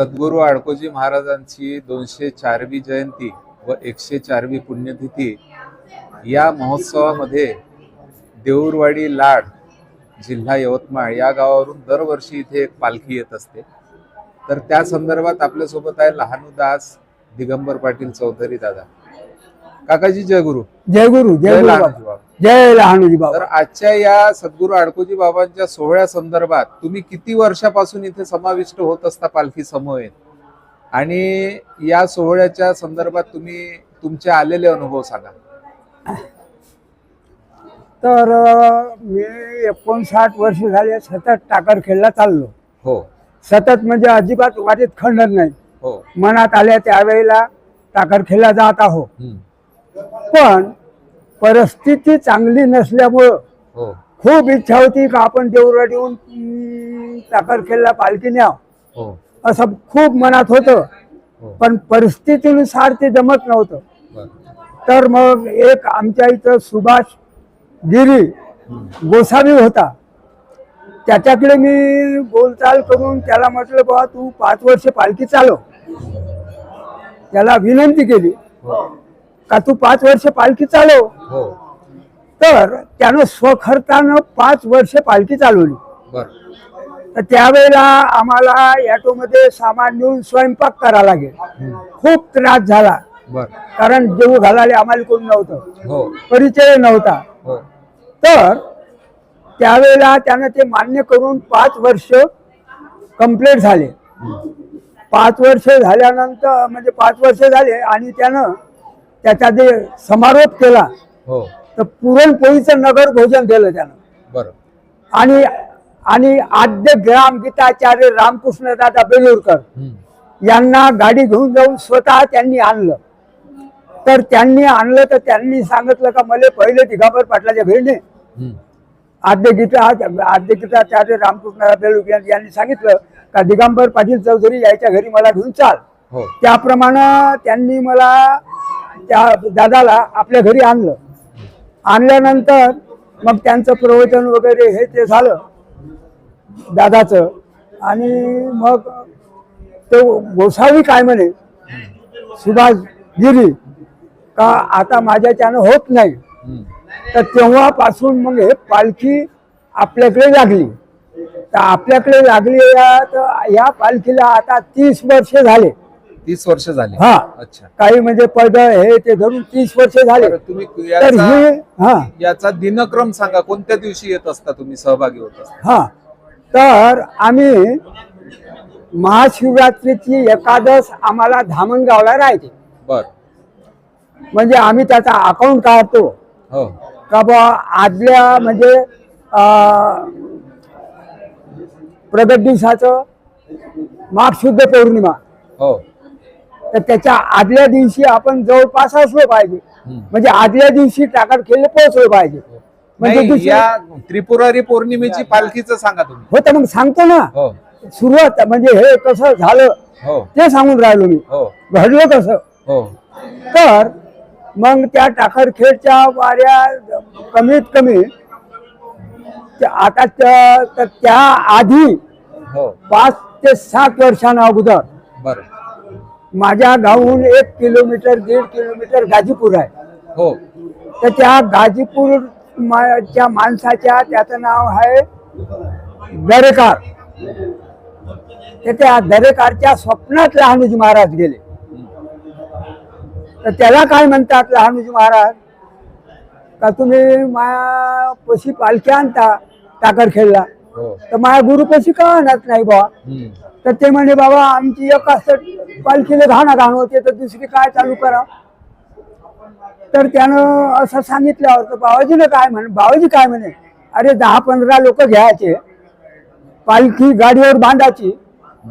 सद्गुरू आडकोजी महाराजांची दोनशे चारवी जयंती व एकशे चारवी पुण्यतिथी या महोत्सवामध्ये देऊरवाडी लाड जिल्हा यवतमाळ या गावावरून दरवर्षी इथे एक पालखी येत असते. तर त्या संदर्भात आपल्यासोबत आहे लहानुदास दिगंबर पाटील चौधरी दादा. काकाजी जय गुरु. जय गुरु जय जय गुरु लहानोजी बाबा. जय लहानोजी तर बाबा आजच्या या सद्गुरू आडकोजी बाबांच्या सोहळ्या संदर्भात तुम्ही किती वर्षापासून इथे समाविष्ट होत असता पालखी समवेत? आणि या सोहळ्याच्या संदर्भात तुम्ही तुमचे आलेले अनुभव सांगा. तर अं, मी एकोणसाठ वर्ष झाले सतत टाकर खेळला चाललो. हो. सतत म्हणजे अजिबात वाटेत खंडन नाही. हो. मनात आल्या त्यावेळेला टाकर खेळला जात आहो. हम्म, पण परिस्थिती चांगली नसल्यामुळं हो. खूप इच्छा होती का आपण देवरात येऊन टाकर खेळला पालखी न्याव. हो. असं खूप मनात होतं. हो. पण परिस्थितीनुसार ते जमत नव्हतं. तर मग एक आमच्या इथं सुभाष गिरी गोसावी होता. त्याच्याकडे मी बोलचाल करून त्याला म्हटलं बाबा तू पाच वर्ष पालखी चालव. त्याला विनंती केली. का तू पाच वर्ष पालखी चालव? हो. तर त्यानं स्वखर्चानं पाच वर्ष पालखी चालवली. तर त्यावेळेला आम्हाला ॲटोमध्ये सामान नेऊन स्वयंपाक करावा लागेल. खूप त्रास झाला. कारण जेव घालायला आम्हाला कोण नव्हतं. हो. परिचय नव्हता. हो. तर त्यावेळेला त्यानं ते मान्य करून पाच वर्ष कंप्लीट झाले. पाच वर्ष झाल्यानंतर म्हणजे पाच वर्ष झाले आणि त्यानं त्याचा जे समारोप केला. हो. तर पुरणपोळीचं नगर भोजन दिलं त्यानं. आणि आणि आद्य ग्राम गीताचार्य रामकृष्ण दादा बेलूरकर हम्म, यांना गाडी घेऊन जाऊन स्वतः त्यांनी आणलं. तर त्यांनी आणलं तर त्यांनी सांगितलं का मला पहिले दिगांबर पाटलाच्या घरी ने हम्म, आद्य गीता आद्य गीताचार्य रामकृष्ण बेलूरकर यांनी सांगितलं का दिगंबर पाटील चौधरी यायच्या घरी मला घेऊन चाल. हो. त्याप्रमाणे त्यांनी मला त्या दादाला आपल्या घरी आणलं. आणल्यानंतर मग त्यांचं प्रवचन वगैरे हे ते झालं दादाचं. आणि मग ते गोसावी काय म्हणे सुभाष गिरी का आता माझ्याच्यानं होत नाही? तर तेव्हापासून मग हे पालखी आपल्याकडे लागली. तर आपल्याकडे लागली या तर या पालखीला आता तीस वर्ष झाले. तीस वर्ष झाली. हा. अच्छा. काही म्हणजे पद हे ते धरून तीस वर्ष झाले. तुम्ही तर याचा हे हा. याचा दिनक्रम सांगा कोणत्या दिवशी येत असता तुम्ही सहभागी होत असता? हा. तर आम्ही महाशिवरात्रीची एकादश आम्हाला धामणगावला राहायचे. बर. म्हणजे आम्ही त्याचा अकाउंट काढतो. हो. का बा आदल्या म्हणजे अं, प्रगट दिवसाचं माघ शुद्ध पौर्णिमा. हो. तर त्याच्या आदल्या दिवशी आपण जवळपास असलो पाहिजे. म्हणजे आदल्या दिवशी टाकर खेळले पोहोचलो पाहिजे. म्हणजे या त्रिपुरारी पौर्णिमेची पालखीचं सांगा तुम्ही. हो तर मग सांगतो ना. हो. सुरुवात म्हणजे हे कसं झालं हो. ते सांगून राहिलो मी. हो. घडलं कसं? हो. तर मग त्या टाकरखेडच्या वाऱ्या कमीत कमी त्या- आता त्या आधी हो. पाच ते सात वर्षांना अगोदर बर. माझ्या गावहून एक किलोमीटर दीड किलोमीटर गाजीपूर आहे. हो. तर त्या गाजीपूर मा- च्या माणसाच्या त्याचं नाव आहे दरेकार. तर त्या दरेकारच्या स्वप्नात लहानूजी महाराज गेले. तर त्याला काय म्हणतात लहानूजी महाराज? का तुम्ही माया पशी पालखी आणता टाकर खेळला? हो. तर माझ्या गुरु पशी का आणत नाही बा हम्म. तर ते म्हणे बाबा आमची एक असं पालखीला घाणा घाण होते तर दुसरी काय चालू करा. तर त्यानं असं सांगितल्यावर तर बाबाजीनं काय म्हणे बाबाजी काय म्हणे अरे दहा पंधरा लोक घ्यायचे पालखी गाडीवर बांधायची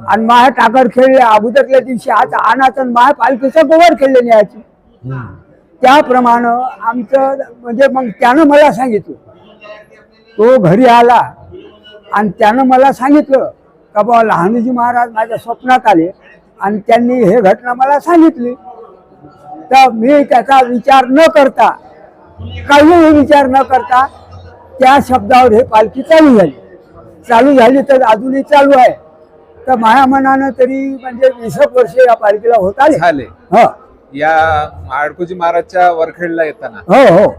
आणि माया टाकर खेळले अगोदरल्या दिवशी आज आणायचं आणि माया पालखीचं गोवर खेळले न्यायची. त्याप्रमाणे आमचं म्हणजे मग त्यानं मला सांगितलं. तो घरी आला आणि त्यानं मला सांगितलं का बाबा लहानजी महाराज माझ्या स्वप्नात आले आणि त्यांनी हे घटना मला सांगितली. तर मी त्याचा विचार न करता काहीही विचार न करता त्या शब्दावर हे पालखी चालू झाली. चालू झाली तर अजूनही चालू आहे. तर माझ्या मनानं तरी म्हणजे वीस वर्ष या पालखीला होत आले. झाले. हो. या आडकोजी महाराजच्या वरखेडला येताना. हो हो.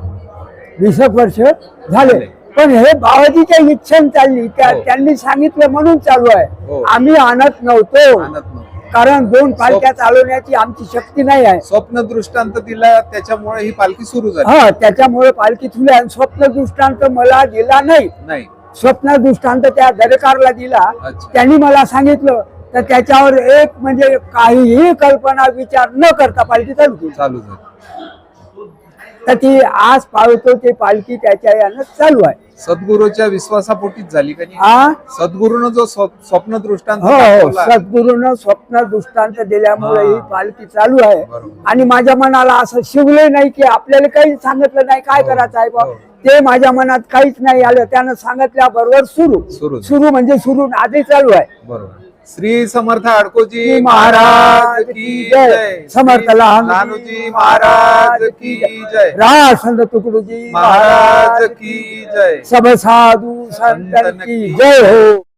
वीस वर्ष झाले. झाले. पण हे बाबाजीच्या इच्छेने चालली. त्या हो. त्यांनी सांगितलं म्हणून चालू आहे. हो. आम्ही आणत नव्हतो. आणत नव्हतं. कारण दोन पालख्या चालवण्याची आमची शक्ती नाही आहे. स्वप्न दृष्टांत दिला त्याच्यामुळे ही पालखी सुरू झाली. हा त्याच्यामुळे पालखी तुला स्वप्न दृष्टांत मला दिला नाही. नाही. स्वप्न दृष्टांत त्या दरेकारला दिला. त्यांनी मला सांगितलं तर त्याच्यावर एक म्हणजे काहीही कल्पना विचार न करता पालखी चालू चालू झाली. तर ती आज पाळतो ते पालखी त्याच्या यानं चालू आहे. सद्गुरूच्या विश्वासापोटीच झाली का सद्गुरूनं जो स्व- स्वप्न दृष्टांत हो. हो सद्गुरूनं स्वप्न दृष्टांत दिल्यामुळे हा. पालखी चालू आहे. आणि माझ्या मनाला असं शिवलंय नाही की आपल्याला काही सांगितलं नाही काय हो, करायचं आहे बा हो. ते माझ्या मनात काहीच नाही आलं. त्यानं सांगितल्याबरोबर सुरू. सुरू सुरू म्हणजे सुरू आधी चालू आहे. बरोबर. श्री समर्थ आडकोजी की महाराज की जय. समर्थ लहानूजी महाराज की जय. राज संत तुकडोजी महाराज की जय. सब साधू संतन की जय हो.